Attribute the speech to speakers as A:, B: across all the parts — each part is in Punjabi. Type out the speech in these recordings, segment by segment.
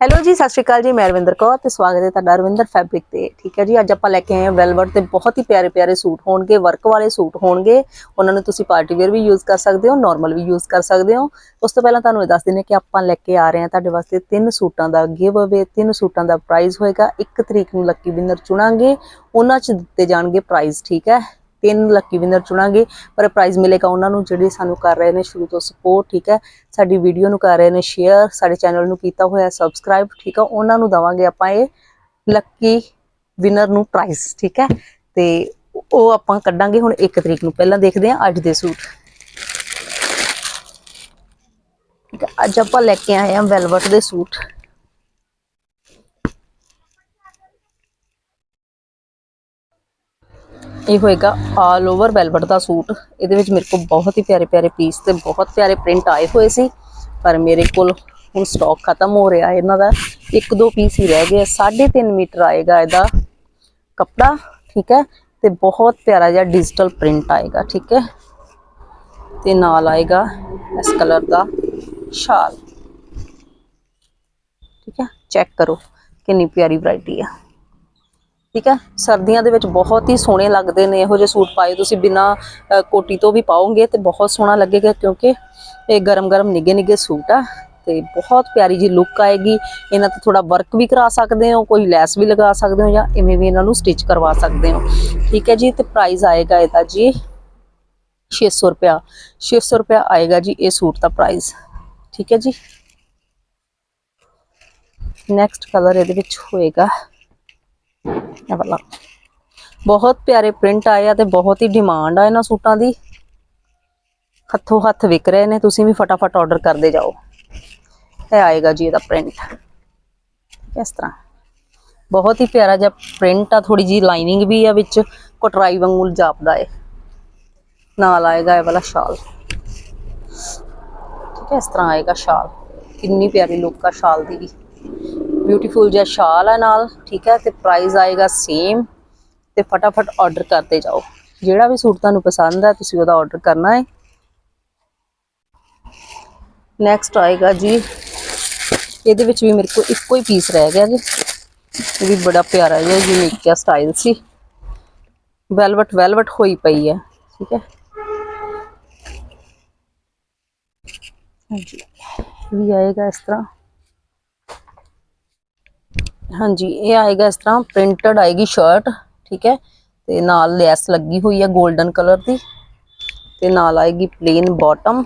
A: ਹੈਲੋ ਜੀ, ਸਤਿ ਸ਼੍ਰੀ ਅਕਾਲ ਜੀ, ਮੈਂ ਰਵਿੰਦਰ ਕੌਰ ਤੇ ਸਵਾਗਤ ਹੈ ਤੁਹਾਡਾ ਰਵਿੰਦਰ ਫੈਬਰਿਕ ਤੇ। ਠੀਕ ਹੈ ਜੀ, ਅੱਜ ਆਪਾਂ ਲੈ ਕੇ ਆਏ ਹਾਂ ਵੈਲਵਟ ਤੇ ਬਹੁਤ ਹੀ ਪਿਆਰੇ ਪਿਆਰੇ ਸੂਟ ਹੋਣਗੇ ਵਰਕ ਵਾਲੇ ਸੂਟ ਹੋਣਗੇ। ਉਹਨਾਂ ਨੂੰ ਤੁਸੀਂ ਪਾਰਟੀ ਵੇਅਰ ਵੀ ਯੂਜ਼ ਕਰ ਸਕਦੇ ਹੋ ਨਾਰਮਲ ਵੀ ਯੂਜ਼ ਕਰ ਸਕਦੇ ਹੋ। ਉਸ ਤੋਂ ਪਹਿਲਾਂ ਤੁਹਾਨੂੰ ਇਹ ਦੱਸ ਦਿੰਦੇ ਕਿ ਆਪਾਂ ਲੈ ਕੇ ਆ ਰਹੇ ਹਾਂ ਤੁਹਾਡੇ ਵਾਸਤੇ ਤਿੰਨ ਸੂਟਾਂ ਦਾ ਗਿਵ ਅਵੇ ਤਿੰਨ ਸੂਟਾਂ ਦਾ ਪ੍ਰਾਈਜ਼ ਹੋਏਗਾ। 1 ਤਰੀਕ ਨੂੰ ਲੱਕੀ ਵਿਨਰ ਚੁਣਾਂਗੇ, ਉਹਨਾਂ 'ਚ ਦਿੱਤੇ ਜਾਣਗੇ ਪ੍ਰਾਈਜ਼ ਠੀਕ ਹੈ? ਤਿੰਨ ਲੱਕੀ ਵਿਨਰ ਚੁਣਾਂਗੇ, ਪਰ ਪ੍ਰਾਈਜ਼ ਮਿਲੇਗਾ ਉਹਨਾਂ ਨੂੰ ਜਿਹੜੇ ਸਾਨੂੰ ਕਰ ਰਹੇ ਨੇ ਸ਼ੁਰੂ ਤੋਂ ਸਪੋਰਟ ਠੀਕ ਹੈ? ਸਾਡੀ ਵੀਡੀਓ ਨੂੰ ਕਰ ਰਹੇ ਨੇ ਸ਼ੇਅਰ ਸਾਡੇ ਚੈਨਲ ਨੂੰ ਕੀਤਾ ਹੋਇਆ ਸਬਸਕ੍ਰਾਈਬ ਠੀਕ ਹੈ? ਉਹਨਾਂ ਨੂੰ ਦਵਾਂਗੇ ਆਪਾਂ ਇਹ ਲੱਕੀ ਵਿਨਰ ਨੂੰ ਪ੍ਰਾਈਜ਼ ਠੀਕ ਹੈ? ਤੇ ਉਹ ਆਪਾਂ ਕੱਢਾਂਗੇ ਹੁਣ 1 ਤਰੀਕ ਨੂੰ, ਪਹਿਲਾਂ ਦੇਖਦੇ ਹਾਂ ਅੱਜ ਦੇ ਸੂਟ। ਠੀਕ ਹੈ, ਅੱਜ ਆਪਾਂ ਲੈ ਕੇ ਆਏ ਹਾਂ ਵੈਲਵਟ ਦੇ ਸੂਟ। ਇਹ ਹੋਏਗਾ ਆਲ ਓਵਰ ਵੈਲਵਟ ਦਾ ਸੂਟ। ਇਹਦੇ ਵਿੱਚ ਮੇਰੇ ਕੋਲ ਬਹੁਤ ਹੀ ਪਿਆਰੇ ਪਿਆਰੇ ਪੀਸ ਤੇ ਬਹੁਤ ਪਿਆਰੇ ਪ੍ਰਿੰਟ ਆਏ ਹੋਏ ਸੀ। ਪਰ ਮੇਰੇ ਕੋਲ ਹੁਣ ਸਟਾਕ ਖਤਮ ਹੋ ਰਿਹਾ ਇਹਨਾਂ ਦਾ। ਇੱਕ ਦੋ ਪੀਸ ਹੀ ਰਹਿ ਗਏ 3.5 ਮੀਟਰ ਆਏਗਾ ਇਹਦਾ ਕੱਪੜਾ, ਠੀਕ ਹੈ? ਤੇ ਬਹੁਤ ਪਿਆਰਾ ਜਿਹਾ ਡਿਜੀਟਲ ਪ੍ਰਿੰਟ ਆਏਗਾ, ਠੀਕ ਹੈ? ਤੇ ਨਾਲ ਆਏਗਾ ਇਸ ਕਲਰ ਦਾ ਸ਼ਾਲ ਠੀਕ ਹੈ? ਚੈੱਕ ਕਰੋ ਕਿੰਨੀ ਪਿਆਰੀ ਵੈਰਾਈਟੀ ਆ। ਠੀਕ ਹੈ? ਸਰਦੀਆਂ ਦੇ ਵਿੱਚ ਬਹੁਤ ਹੀ ਸੋਹਣੇ ਲੱਗਦੇ ਨੇ, ਇਹੋ ਜਿਹੇ ਸੂਟ ਪਾਏ ਤੁਸੀਂ ਬਿਨਾ ਕੋਟੀ ਤੋਂ ਵੀ ਪਾਓਗੇ ਤੇ ਬਹੁਤ ਸੋਹਣਾ ਲੱਗੇਗਾ ਕਿਉਂਕਿ ਇਹ ਗਰਮ ਗਰਮ ਨਿੱਗੇ ਨਿੱਗੇ ਸੂਟ ਆ ਤੇ ਬਹੁਤ ਪਿਆਰੀ ਜੀ ਲੁੱਕ ਆਏਗੀ। ਇਹਨਾਂ ਤੇ ਥੋੜਾ ਵਰਕ ਵੀ ਕਰਾ ਸਕਦੇ ਹੋ, ਕੋਈ ਲੈਸ ਵੀ ਲਗਾ ਸਕਦੇ ਹੋ ਜਾਂ ਇਵੇਂ ਵੀ ਇਹਨਾਂ ਨੂੰ ਸਟਿਚ ਕਰਵਾ ਸਕਦੇ ਹੋ। ਠੀਕ ਹੈ ਜੀ, ਤੇ ਪ੍ਰਾਈਸ ਆਏਗਾ ਇਹਦਾ ਜੀ 600 ਰੁਪਿਆ 600 ਰੁਪਿਆ ਆਏਗਾ ਜੀ ਇਹ ਸੂਟ ਦਾ ਪ੍ਰਾਈਸ ਠੀਕ ਹੈ ਜੀ। ਨੈਕਸਟ ਕਲਰ ਇਹਦੇ ਵਿੱਚ ਹੋਏਗਾ ਇਹ ਵਾਲਾ ਬਹੁਤ ਪਿਆਰੇ ਪ੍ਰਿੰਟ ਆਏ ਆ ਤੇ ਬਹੁਤ ਹੀ ਡਿਮਾਂਡ ਆ ਇਹਨਾਂ ਸੂਟਾਂ ਦੀ। ਹੱਥੋਂ ਹੱਥ ਵਿਕ ਰਹੇ ਨੇ, ਤੁਸੀਂ ਵੀ ਫਟਾਫਟ ਆਰਡਰ ਕਰਦੇ ਜਾਓ। ਇਹ ਆਏਗਾ ਜੀ ਇਹਦਾ ਪ੍ਰਿੰਟ ਇਸ ਤਰ੍ਹਾਂ? ਬਹੁਤ ਹੀ ਪਿਆਰਾ ਜਿਹਾ ਪ੍ਰਿੰਟ ਆ ਥੋੜੀ ਜੀ ਲਾਈਨਿੰਗ ਵੀ ਆ ਵਿੱਚ, ਕਟਰਾਈ ਵਾਂਗੂ ਜਾਪਦਾ ਏ ਨਾਲ ਆਏਗਾ ਇਹ ਵਾਲਾ ਸ਼ਾਲ। ਠੀਕ ਹੈ, ਇਸ ਤਰ੍ਹਾਂ ਆਏਗਾ ਸ਼ਾਲ। ਕਿੰਨੀ ਪਿਆਰੀ ਲੁੱਕ ਆ ਸ਼ਾਲ ਦੀ ਵੀ। ਬਿਊਟੀਫੁਲ ਜਿਹਾ ਸ਼ਾਲ ਹੈ ਨਾਲ, ਠੀਕ ਹੈ, ਤੇ ਪ੍ਰਾਈਸ ਆਏਗਾ ਸੇਮ ਤੇ ਫਟਾਫਟ ਆਰਡਰ ਕਰਦੇ ਜਾਓ। ਜਿਹੜਾ ਵੀ ਸੂਟ ਤੁਹਾਨੂੰ ਪਸੰਦ ਹੈ ਤੁਸੀਂ ਉਹਦਾ ਆਰਡਰ ਕਰਨਾ ਹੈ। ਨੈਕਸਟ ਆਏਗਾ ਜੀ, ਇਹਦੇ ਵਿੱਚ ਵੀ ਮੇਰੇ ਕੋਲ ਇੱਕੋ ਹੀ ਪੀਸ ਰਹਿ ਗਿਆ ਜੀ। ਇਹ ਵੀ ਬੜਾ ਪਿਆਰਾ ਜਿਹਾ ਯੂਨੀਕ ਜਿਹਾ ਸਟਾਈਲ ਸੀ। ਵੈਲਵਟ ਵੈਲਵਟ ਹੋਈ ਪਈ ਹੈ, ਠੀਕ ਹੈ। ਹਾਂਜੀ ਵੀ ਆਏਗਾ ਇਸ ਤਰ੍ਹਾਂ। ਹਾਂਜੀ, ਇਹ ਆਏਗਾ ਇਸ ਤਰ੍ਹਾਂ ਪ੍ਰਿੰਟਡ ਆਏਗੀ ਸ਼ਰਟ ਠੀਕ ਹੈ? ਤੇ ਨਾਲ ਲੈਸ ਲੱਗੀ ਹੋਈ ਹੈ 골ਡਨ ਕਲਰ ਦੀ ਤੇ ਨਾਲ ਆਏਗੀ ਪਲੇਨ ਬਾਟਮ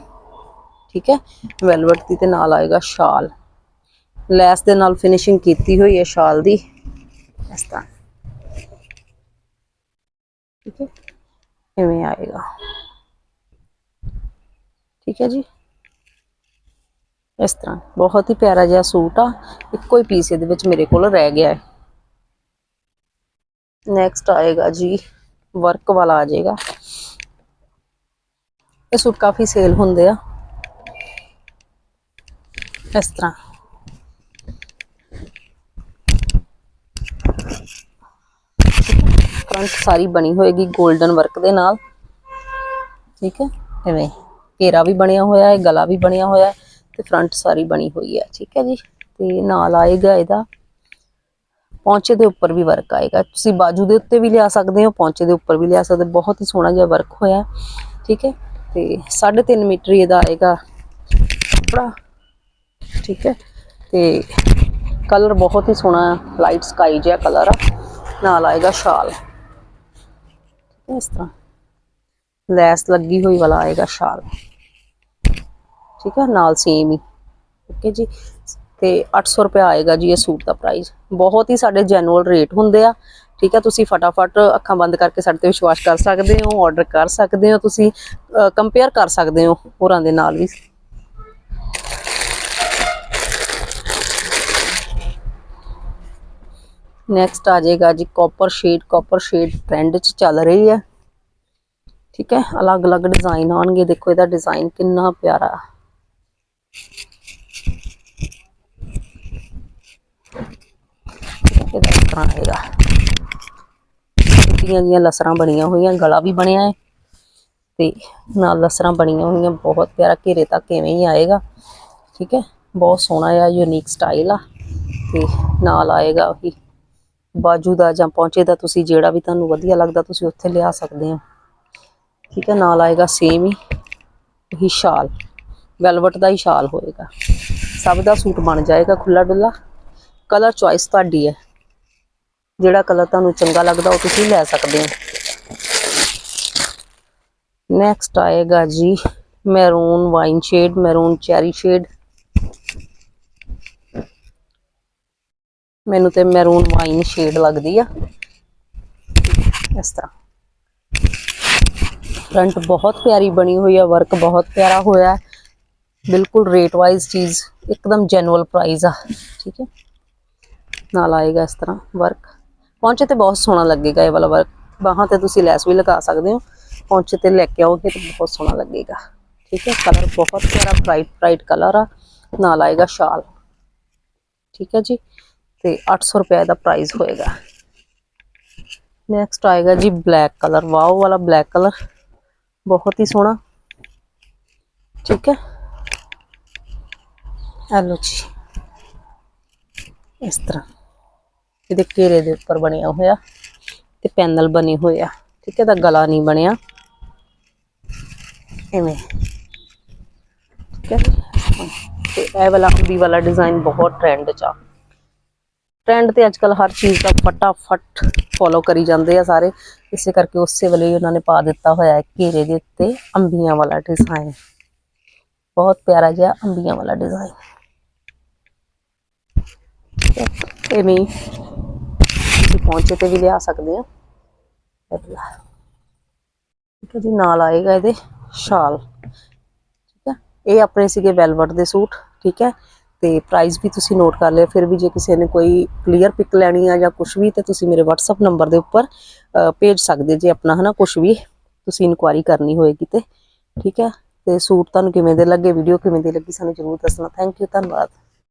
A: ਠੀਕ ਹੈ? ਵੈਲਵਟ ਦੀ ਤੇ ਨਾਲ ਆਏਗਾ ਸ਼ਾਲ ਲੈਸ ਦੇ ਨਾਲ ਫਿਨਿਸ਼ਿੰਗ ਕੀਤੀ ਹੋਈ ਹੈ ਸ਼ਾਲ ਦੀ। ਇਸ ਤਰ੍ਹਾਂ। ਠੀਕ ਹੈ? ਇਵੇਂ ਆਏਗਾ। ਠੀਕ ਹੈ ਜੀ? ਇਸ ਤਰ੍ਹਾਂ। ਬਹੁਤ ਹੀ ਪਿਆਰਾ ਜਿਹਾ ਸੂਟ ਆ। ਇੱਕੋ ਹੀ ਪੀਸ ਇਹਦੇ ਵਿੱਚ ਮੇਰੇ ਕੋਲ ਰਹਿ ਗਿਆ ਹੈ। ਨੈਕਸਟ ਆਏਗਾ ਜੀ ਵਰਕ ਵਾਲਾ ਆ ਜਾਏਗਾ। ਇਹ ਸੂਟ ਕਾਫੀ ਸੇਲ ਹੁੰਦੇ ਆ। ਇਸ ਤਰ੍ਹਾਂ। ਫਰੰਟ ਸਾਰੀ ਬਣੀ ਹੋਏਗੀ 골ਡਨ ਵਰਕ ਦੇ ਨਾਲ। ਠੀਕ ਹੈ? ਐਵੇਂ ਘੇਰਾ ਵੀ ਬਣਿਆ ਹੋਇਆ ਹੈ, ਗਲਾ ਵੀ ਬਣਿਆ ਹੋਇਆ ਹੈ। ਤੇ ਫਰੰਟ ਸਾਰੀ ਬਣੀ ਹੋਈ ਹੈ, ਠੀਕ ਹੈ ਜੀ? ਤੇ ਨਾਲ ਆਏਗਾ ਇਹਦਾ। ਪੌਂਚੇ ਦੇ ਉੱਪਰ ਵੀ ਵਰਕ ਆਏਗਾ। ਤੁਸੀਂ ਬਾਜੂ ਦੇ ਉੱਤੇ ਵੀ ਲਿਆ ਸਕਦੇ ਹੋ, ਪੌਂਚੇ ਦੇ ਉੱਪਰ ਵੀ ਲਿਆ ਸਕਦੇ ਬਹੁਤ ਹੀ ਸੋਹਣਾ ਜਿਹਾ ਵਰਕ ਹੋਇਆ, ਠੀਕ ਹੈ? ਤੇ 3.5 ਮੀਟਰ ਇਹਦਾ ਆਏਗਾ ਕੱਪੜਾ, ਠੀਕ ਹੈ? ਤੇ ਕਲਰ ਬਹੁਤ ਹੀ ਸੋਹਣਾ ਲਾਈਟ ਸਕਾਈ ਜਿਹਾ ਕਲਰ ਆ। ਨਾਲ ਆਏਗਾ ਸ਼ਾਲ ਇਸ ਤਰ੍ਹਾਂ। ਲੈਸ ਲੱਗੀ ਹੋਈ ਵਾਲਾ ਆਏਗਾ ਸ਼ਾਲ। ਠੀਕ ਹੈ ਨਾਲ ਸੇਮ ਹੀ। ਓਕੇ ਜੀ? ਤੇ 800 ਰੁਪਏ ਆਏਗਾ ਜੀ ਇਹ ਸੂਟ ਦਾ ਪ੍ਰਾਈਸ ਬਹੁਤ ਹੀ ਸਾਡੇ ਜੈਨੂਅਲ ਰੇਟ ਹੁੰਦੇ ਆ। ਠੀਕ ਹੈ? ਤੁਸੀਂ ਫਟਾਫਟ ਅੱਖਾਂ ਬੰਦ ਕਰਕੇ ਸਾਡੇ ਤੇ ਵਿਸ਼ਵਾਸ ਕਰ ਸਕਦੇ ਹੋ ਆਰਡਰ ਕਰ ਸਕਦੇ ਹੋ, ਤੁਸੀਂ ਕੰਪੇਅਰ ਕਰ ਸਕਦੇ ਹੋ ਹੋਰਾਂ ਦੇ ਨਾਲ ਵੀ। ਨੈਕਸਟ ਆ ਜਾਏਗਾ ਜੀ copper shade copper shade trend 'ਚ ਚੱਲ ਰਹੀ ਹੈ। ਠੀਕ ਹੈ? ਅਲੱਗ-ਅਲੱਗ ਡਿਜ਼ਾਈਨ ਆਉਣਗੇ। ਦੇਖੋ ਇਹਦਾ ਡਿਜ਼ਾਈਨ ਕਿੰਨਾ ਪਿਆਰਾ। ਇਸ ਤਰ੍ਹਾਂ ਆਏਗਾ ਛੋਟੀਆਂ ਜੀਆਂ ਲਸਰਾਂ ਬਣੀਆਂ ਹੋਈਆਂ, ਗਲਾ ਵੀ ਬਣਿਆ ਹੈ ਤੇ ਨਾਲ ਲਸਰਾਂ ਬਣੀਆਂ ਹੋਈਆਂ, ਬਹੁਤ ਪਿਆਰਾ ਘੇਰੇ ਤੱਕ ਇਵੇਂ ਹੀ ਆਏਗਾ। ਠੀਕ ਹੈ? ਬਹੁਤ ਸੋਹਣਾ ਆ ਯੂਨੀਕ ਸਟਾਈਲ ਆ। ਤੇ ਨਾਲ ਆਏਗਾ ਉਹੀ। ਬਾਜੂ ਦਾ ਜਾਂ ਪਹੁੰਚੇ ਦਾ ਤੁਸੀਂ ਜਿਹੜਾ ਵੀ ਤੁਹਾਨੂੰ ਵਧੀਆ ਲੱਗਦਾ, ਤੁਸੀਂ ਉੱਥੇ ਲਿਆ ਸਕਦੇ ਹੋ। ਠੀਕ ਹੈ? ਨਾਲ ਆਏਗਾ ਸੇਮ ਹੀ, ਉਹੀ ਸ਼ਾਲ। ਵੈਲਵਟ ਦਾ ਹੀ ਸ਼ਾਲ ਹੋਏਗਾ। ਸਭ ਦਾ ਸੂਟ ਬਣ ਜਾਏਗਾ ਖੁੱਲਾ ਡੁੱਲਾ ਕਲਰ ਚੁਆਇਸ ਤੁਹਾਡੀ ਹੈ। ਜਿਹੜਾ ਕਲਰ ਤੁਹਾਨੂੰ ਚੰਗਾ ਲੱਗਦਾ ਉਹ ਤੁਸੀਂ ਲੈ ਸਕਦੇ ਹੋ। ਨੈਕਸਟ ਆਏਗਾ ਜੀ maroon wine shade maroon cherry shade ਮੈਨੂੰ ਤੇ ਮੈਰੂਨ ਵਾਈਨ ਸ਼ੇਡ ਲੱਗਦੀ ਆ। ਇਸ ਤਰ੍ਹਾਂ। ਫਰੰਟ ਬਹੁਤ ਪਿਆਰੀ ਬਣੀ ਹੋਈ ਆ ਵਰਕ ਬਹੁਤ ਪਿਆਰਾ ਹੋਇਆ। ਹੈ। ਬਿਲਕੁਲ ਰੇਟ ਵਾਈਜ਼ ਚੀਜ਼ ਇੱਕਦਮ ਜੈਨੂਅਲ ਪ੍ਰਾਈਸ ਆ, ਠੀਕ ਹੈ। ਨਾਲ ਆਏਗਾ ਇਸ ਤਰ੍ਹਾਂ ਵਰਕ ਪਹੁੰਚੇ ਤੇ ਬਹੁਤ ਸੋਹਣਾ ਲੱਗੇਗਾ ਇਹ ਵਾਲਾ ਵਰਕ ਬਾਹਾਂ ਤੇ ਤੁਸੀਂ ਲੈਸ ਵੀ ਲਗਾ ਸਕਦੇ ਹੋ। ਪਹੁੰਚੇ ਤੇ ਲੈ ਕੇ ਆਓਗੇ ਤਾਂ ਬਹੁਤ ਸੋਹਣਾ ਲੱਗੇਗਾ, ਠੀਕ ਹੈ। ਕਲਰ ਬਹੁਤ ਪਿਆਰਾ ਬ੍ਰਾਈਟ ਬ੍ਰਾਈਟ ਕਲਰ ਆ। ਨਾਲ ਆਏਗਾ ਸ਼ਾਲ, ਠੀਕ ਹੈ ਜੀ। ਤੇ 800 ਰੁਪਏ ਦਾ ਪ੍ਰਾਈਸ ਹੋਏਗਾ। ਨੈਕਸਟ ਆਏਗਾ ਜੀ ਬਲੈਕ ਕਲਰ ਵਾਓ ਵਾਲਾ ਬਲੈਕ ਕਲਰ ਬਹੁਤ ਹੀ ਸੋਹਣਾ, ਠੀਕ ਹੈ। ਆ ਲਓ ਜੀ। ਇਸ ਤਰ੍ਹਾਂ। ਇਹਦੇ ਘੇਰੇ ਦੇ ਉੱਪਰ ਬਣਿਆ ਹੋਇਆ ਤੇ ਪੈਨਲ ਬਣੇ ਹੋਏ ਆ। ਠੀਕ ਹੈ ਤਾਂ ਗਲਾ ਨਹੀਂ ਬਣਿਆ। ਐਵੇਂ ਠੀਕ ਹੈ ਤੇ ਇਹ ਵਾਲਾ ਅੰਬੀ ਵਾਲਾ ਡਿਜ਼ਾਈਨ ਬਹੁਤ ਟ੍ਰੈਂਡ 'ਚ ਆ। ਟ੍ਰੈਂਡ ਤੇ ਅੱਜਕੱਲ ਹਰ ਚੀਜ਼ ਦਾ ਫਟਾਫਟ ਫੋਲੋ ਕਰੀ ਜਾਂਦੇ ਆ ਸਾਰੇ। ਇਸੇ ਕਰਕੇ ਉਸੇ ਵੇਲੇ ਉਹਨਾਂ ਨੇ ਪਾ ਦਿੱਤਾ ਹੋਇਆ ਹੈ ਘੇਰੇ ਦੇ ਉੱਤੇ ਅੰਬੀਆਂ ਵਾਲਾ ਡਿਜ਼ਾਈਨ ਬਹੁਤ ਪਿਆਰਾ ਜਿਹਾ ਅੰਬੀਆਂ ਵਾਲਾ ਡਿਜ਼ਾਈਨ ਐਵੇਂ ਤੁਸੀਂ ਪਹੁੰਚੇ ਤੇ ਵੀ ਲਿਆ ਸਕਦੇ ਆ ਠੀਕ ਹੈ ਜੀ ਨਾਲ ਆਏਗਾ ਇਹਦੇ ਸ਼ਾਲ। ਠੀਕ ਹੈ। ਇਹ ਆਪਣੇ ਸੀਗੇ ਵੈਲਵਟ ਦੇ ਸੂਟ। ਠੀਕ ਹੈ। ਤੇ ਪ੍ਰਾਈਸ ਵੀ ਤੁਸੀਂ ਨੋਟ ਕਰ ਲਿਆ ਫਿਰ ਵੀ ਜੇ ਕਿਸੇ ਨੇ ਕੋਈ ਕਲੀਅਰ ਪਿਕ ਲੈਣੀ ਆ ਜਾਂ ਕੁਝ ਵੀ, ਤੇ ਤੁਸੀਂ ਮੇਰੇ WhatsApp ਨੰਬਰ ਦੇ ਉੱਪਰ ਭੇਜ ਸਕਦੇ ਜੇ ਆਪਣਾ, ਹਨਾ? ਕੁਝ ਵੀ ਤੁਸੀਂ ਇਨਕੁਆਇਰੀ ਕਰਨੀ ਹੋਏਗੀ ਤੇ। ਠੀਕ ਹੈ। ਤੇ ਸੂਟ ਤੁਹਾਨੂੰ ਕਿਵੇਂ ਦੇ ਲੱਗੇ? ਵੀਡੀਓ ਕਿਵੇਂ ਦੀ ਲੱਗੀ? ਸਾਨੂੰ ਜਰੂਰ ਦੱਸਣਾ। ਥੈਂਕ ਯੂ ਧੰਨਵਾਦ।